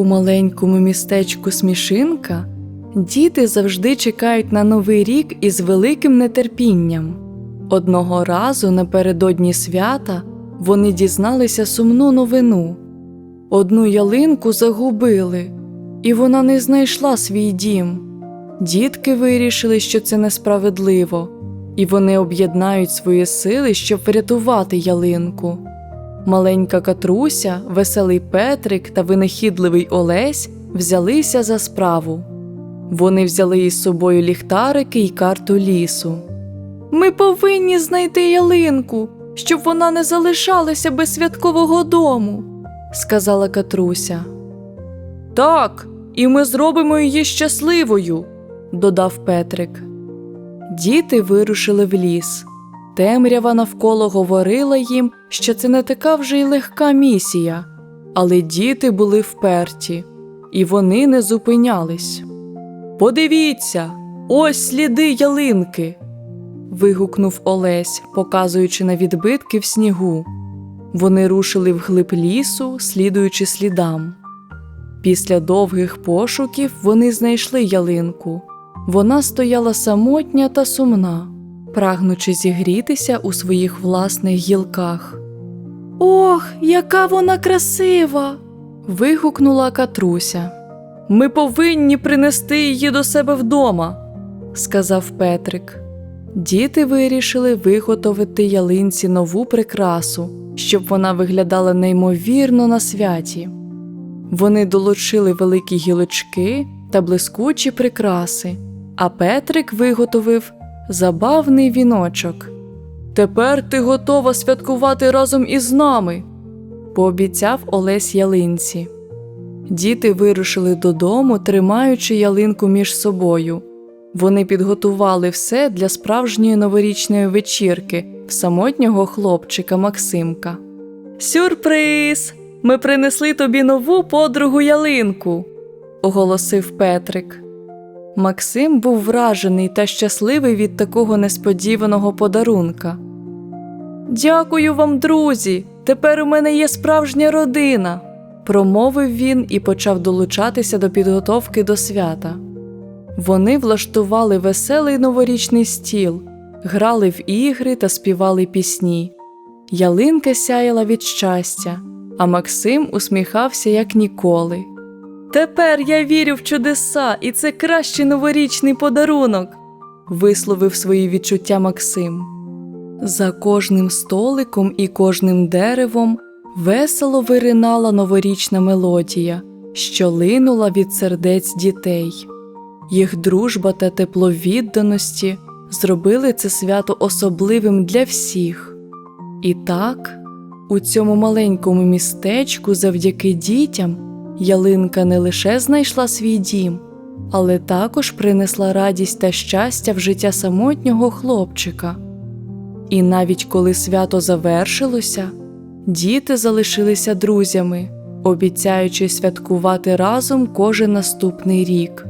У маленькому містечку Смішинка діти завжди чекають на новий рік із великим нетерпінням. Одного разу напередодні свята вони дізналися сумну новину. Одну ялинку загубили, і вона не знайшла свій дім. Дітки вирішили, що це несправедливо, і вони об'єднають свої сили, щоб врятувати ялинку. Маленька Катруся, веселий Петрик та винахідливий Олесь взялися за справу. Вони взяли із собою ліхтарики і карту лісу. Ми повинні знайти ялинку, щоб вона не залишалася без святкового дому, сказала Катруся. Так, і ми зробимо її щасливою, додав Петрик. Діти вирушили в ліс. Темрява навколо говорила їм, що це не така вже й легка місія, але діти були вперті, і вони не зупинялись. Подивіться, ось сліди ялинки. вигукнув Олесь, показуючи на відбитки в снігу. Вони рушили вглиб лісу, слідуючи слідам. Після довгих пошуків вони знайшли ялинку. Вона стояла самотня та сумна, прагнучи зігрітися у своїх власних гілках. Ох, яка вона красива! вигукнула Катруся. Ми повинні принести її до себе вдома, сказав Петрик. Діти вирішили виготовити ялинці нову прикрасу, щоб вона виглядала неймовірно на святі. Вони долучили великі гілочки та блискучі прикраси, а Петрик виготовив забавний віночок. Тепер ти готова святкувати разом із нами, пообіцяв Олесь ялинці. Діти вирушили додому, тримаючи ялинку між собою. Вони підготували все для справжньої новорічної вечірки в самотнього хлопчика Максимка. Сюрприз! Ми принесли тобі нову подругу ялинку, оголосив Петрик. Максим був вражений та щасливий від такого несподіваного подарунка. Дякую вам, друзі! Тепер у мене є справжня родина, промовив він і почав долучатися до підготовки до свята. Вони влаштували веселий новорічний стіл, грали в ігри та співали пісні. Ялинка сяяла від щастя, а Максим усміхався як ніколи. Тепер я вірю в чудеса, і це кращий новорічний подарунок, висловив свої відчуття Максим. За кожним столиком і кожним деревом весело виринала новорічна мелодія, що линула від сердець дітей. Їх дружба та тепло відданості зробили це свято особливим для всіх. І так, у цьому маленькому містечку, завдяки дітям, ялинка не лише знайшла свій дім, але також принесла радість та щастя в життя самотнього хлопчика. І навіть коли свято завершилося, діти залишилися друзями, обіцяючи святкувати разом кожен наступний рік.